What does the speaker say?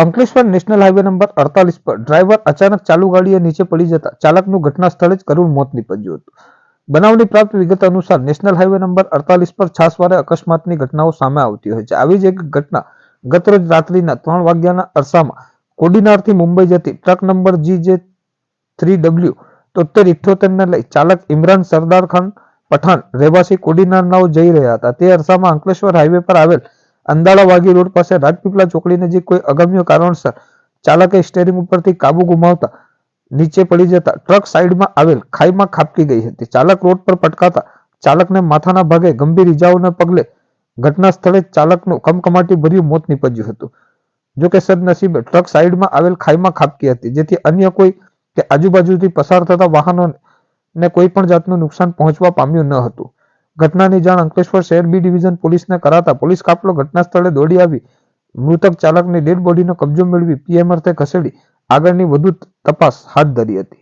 Ankleshwar national highway number અડતાલીસ પર driver અચાનક ચાલુ ગાડીએ નીચે પડી જતા ચાલકનું ઘટના સ્થળે જ કરુણ મોત નીપજ્યું હતું. બનાવની પ્રાપ્ત વિગત અનુસાર નેશનલ હાઈવે નંબર અડતાલીસ પર છાસવારે અકસ્માતની ઘટનાઓ સામે આવતી હોય છે. આવી જ એક ઘટના ગતરોજ રાત્રિના ત્રણ વાગ્યાના અરસામાં કોડીનારથી મુંબઈ જતી ટ્રક નંબર જી જે થ્રી ડબલ્યુ તોતેર ઇઠ્યોતેરને લઈ ચાલક ઇમરાન સરદાર ખાન પઠાણ રહેવાસી કોડીનાર જઈ રહ્યા હતા. તે અરસામાં અંકલેશ્વર હાઈવે પર આવેલ અંદાળા વાગી રોડ પાસે રાજપીપળા ચોકડી નજીક કોઈ અગમ્ય કારણસર ચાલકે સ્ટેરિંગ ઉપરથી કાબુ ગુમાવતા નીચે પડી જતા ટ્રક સાઈડમાં આવેલ ખાઈમાં ખાબકી ગઈ હતી. ચાલક રોડ પર પટકાતા ચાલકને માથાના ભાગે ગંભીર ઇજાઓના પગલે ઘટના સ્થળે ચાલકનું કમકમાટી ભર્યું મોત નીપજ્યું હતું. જો કે સદનસીબે ટ્રક સાઈડમાં આવેલ ખાઈમાં ખાબકી હતી, જેથી અન્ય કોઈ કે આજુબાજુથી પસાર થતા વાહનોને કોઈ પણ જાતનું નુકસાન પહોંચવા પામ્યું ન હતું. ઘટનાની જાણ અંકલેશ્વર શહેર બી ડિવિઝન પોલીસને કરાતા પોલીસ કાફલો ઘટના સ્થળે દોડી આવી. મૃતક ચાલકની ડેડ બોડીનો કબજો મેળવી પીએમ અર્થે ખસેડી આગળની વધુ તપાસ હાથ ધરી હતી.